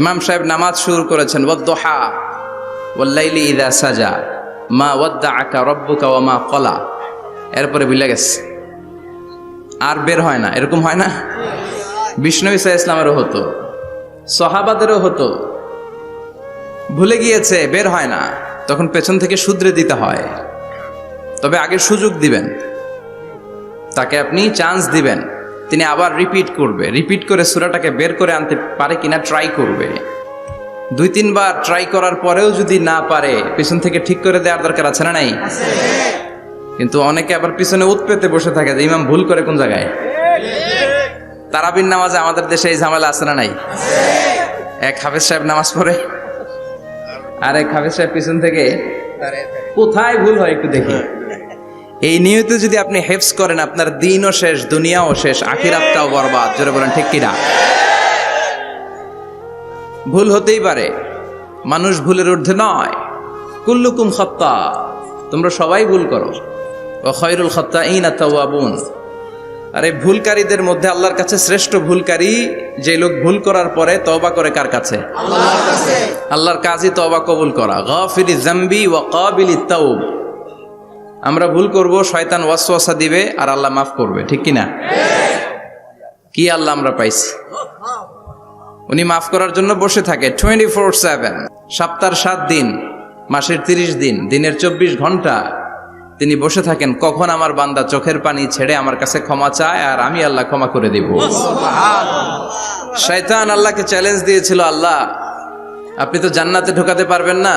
ইমাম সাহেব নামাজ শুরু করেছেন সাজা, মা আকা রব্বুকা মা কলা এরপরে বিলে গেছে। আর বের হয় না, এরকম হয় না? বিষ্ণু ইসা ইসলামেরও হতো, সহাবাদেরও হতো। ভুলে গিয়েছে, বের হয় না, তখন পেছন থেকে শুধরে দিতে হয়। তবে আগে সুযোগ দিবেন, তাকে আপনি চান্স দিবেন। তিনি আবার রিপিট করবে। রিপিট করে সুরাটাকে বের করে আনতে পারে কিনা ট্রাই করবে। দুই তিনবার ট্রাই করার পরেও যদি না পারে, পিছন থেকে ঠিক করে দেওয়ার দরকার আছে না নাই? কিন্তু অনেকে আবার পিছনে উৎপেতে বসে থাকে যে, ইমাম ভুল করে কোন জায়গায়? তারাবির নামাজে আমাদের দেশে এই ঝামেলা আছে না নাই? এক হাফেজ সাহেব নামাজ পড়ে আর এক হাফেজ সাহেব পিছন থেকে, কোথায় ভুল হয় একটু দেখি? এই নিয়তে যদি আপনি হেফস করেন আপনার দিনও শেষ দুনিয়াও শেষ আখিরাতটাও বরবাদ। জোরে বলেন ঠিক কিনা? ভুল হতেই পারে। মানুষ ভুলের ঊর্ধ্বে নয়। কুল্লুকুম খত্তা। তোমরা সবাই ভুল করো। ও খয়রুল খত্তা ইন আতাওয়াবুন আরে ভুলকারীদের মধ্যে আল্লাহর কাছে শ্রেষ্ঠ ভুলকারী যে লোক ভুল করার পরে তওবা করে কার কাছে? আল্লাহর কাজই তওবা কবুল করা। গাফিরি জাম্বি ওয়া কাবিলি তাওব। আমরা ভুল করব, শয়তান ওয়াসওয়াসা দিবে আর আল্লাহ মাফ করবে, ঠিক কি না কি আল্লাহ আমরা পাইছি? উনি মাফ করার জন্য বসে থাকে টোয়েন্টি ফোর সেভেন সপ্তাহ সাত দিন, মাসের তিরিশ দিন, দিনের চব্বিশ ঘণ্টা। তিনি বসে থাকেন, কখন আমার বান্দা চোখের পানি ছেড়ে আমার কাছে ক্ষমা চায় আর আমি আল্লাহ ক্ষমা করে দিব? শয়তান আল্লাহকে চ্যালেঞ্জ দিয়েছিল, আল্লাহ, আপনি তো জান্নাতে ঢোকাতে পারবেন না।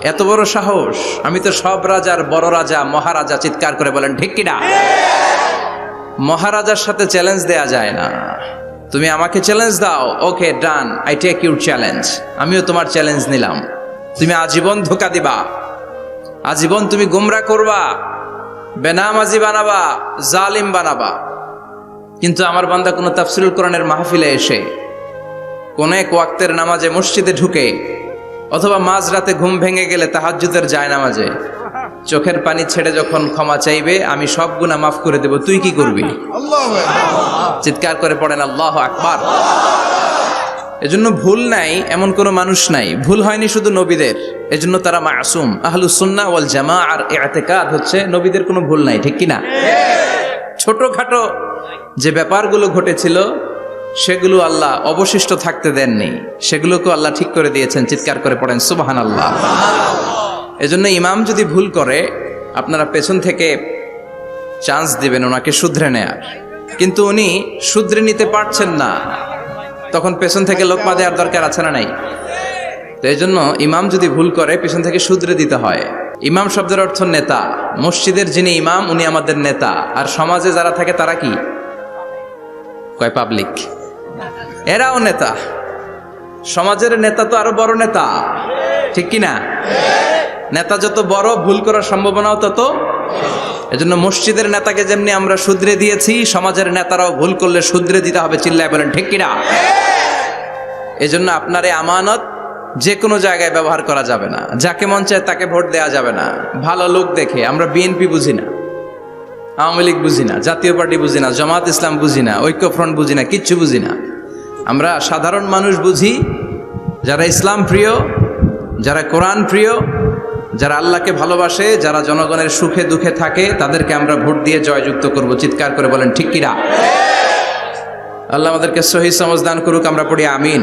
এত বড় সাহস? আমি তো সব রাজার বড় রাজা, মহারাজা চিৎকার করে বলেন, ঠিক কিনা? মহারাজার সাথে চ্যালেঞ্জ দেয়া যায় না। তুমি আমাকে চ্যালেঞ্জ দাও। Okay done I take your challenge আমিও তোমার চ্যালেঞ্জ নিলাম। তুমি আজীবন ধোকা দিবা। আজীবন তুমি গুমরা করবা। বেনামাজি বানাবা, জালিম বানাবা। কিন্তু আমার বান্দা কোনো তাফসিরুল কোরআনের মাহফিলে এসে কোন এক ওয়াক্তের নামাজে মসজিদে ঢুকে অথবা মাঝ রাতে ঘুম ভেঙে গেলে তাহাজ্জুদের যায় নামাজে চোখের পানি ছেড়ে যখন ক্ষমা চাইবে আমি সব গুণা মাফ করে দেব। তুই কি করবি? চিৎকার করে পড়েন আল্লাহ আকবার। এজন্য ভুল নাই এমন কোনো মানুষ নাই। ভুল হয়নি শুধু নবীদের। এজন্য তারা মাসুম। আহলু সুন্না ওয়াল জামা আর এতেকাদ হচ্ছে নবীদের কোনো ভুল নাই ঠিক কিনা? ছোটখাটো যে ব্যাপারগুলো ঘটেছিল সেগুলো আল্লাহ অবশিষ্ট থাকতে দেননি। সেগুলোকে আল্লাহ ঠিক করে দিয়েছেন, চিৎকার করে পড়েন সুবাহান আল্লাহ এজন্য ইমাম যদি ভুল করে, আপনারা পেছন থেকে চান্স দিবেন ওনাকে শুধরে নেয়ার। কিন্তু উনি শুধরে নিতে পারছেন না। তখন পেছন থেকে লোকমা দেওয়ার দরকার আছে না নাই? তো এই জন্য ইমাম যদি ভুল করে, পেছন থেকে শুধরে দিতে হয়। ইমাম শব্দের অর্থ নেতা। মসজিদের যিনি ইমাম, উনি আমাদের নেতা। আর সমাজে যারা থাকে, তারা কি? কয়, পাবলিক। এরাও নেতা। সমাজের নেতা তো আরও বড় নেতা। ঠিক কি না নেতা যত বড়, ভুল করার সম্ভাবনাও তত এজন্য মসজিদের নেতাকে যেমনি আমরা শুধরে দিয়েছি, সমাজের নেতারাও ভুল করলে শুধরে দিতে হবে, চিল্লায় বলেন, ঠিক কিনা? এজন্য আপনার এই আমানত যে কোনো জায়গায় ব্যবহার করা যাবে না। যাকে মন চায় তাকে ভোট দেওয়া যাবে না। ভালো লোক দেখে, আমরা বিএনপি বুঝি না। আওয়ামী লীগ বুঝি না, জাতীয় পার্টি বুঝি না, জামাত ইসলাম বুঝি না, ঐক্যফ্রন্ট বুঝি না, কিচ্ছু বুঝি না। আমরা সাধারণ মানুষ বুঝি, যারা ইসলাম প্রিয়, যারা কোরআন প্রিয়, যারা আল্লাহকে ভালোবাসে, যারা জনগণের সুখে দুঃখে থাকে, তাদেরকে আমরা ভোট দিয়ে জয়যুক্ত করব। চিৎকার করে বলেন, ঠিক কিরা আল্লাহ আমাদেরকে সহি সমাজ দান করুক, আমরা পড়ি আমিন।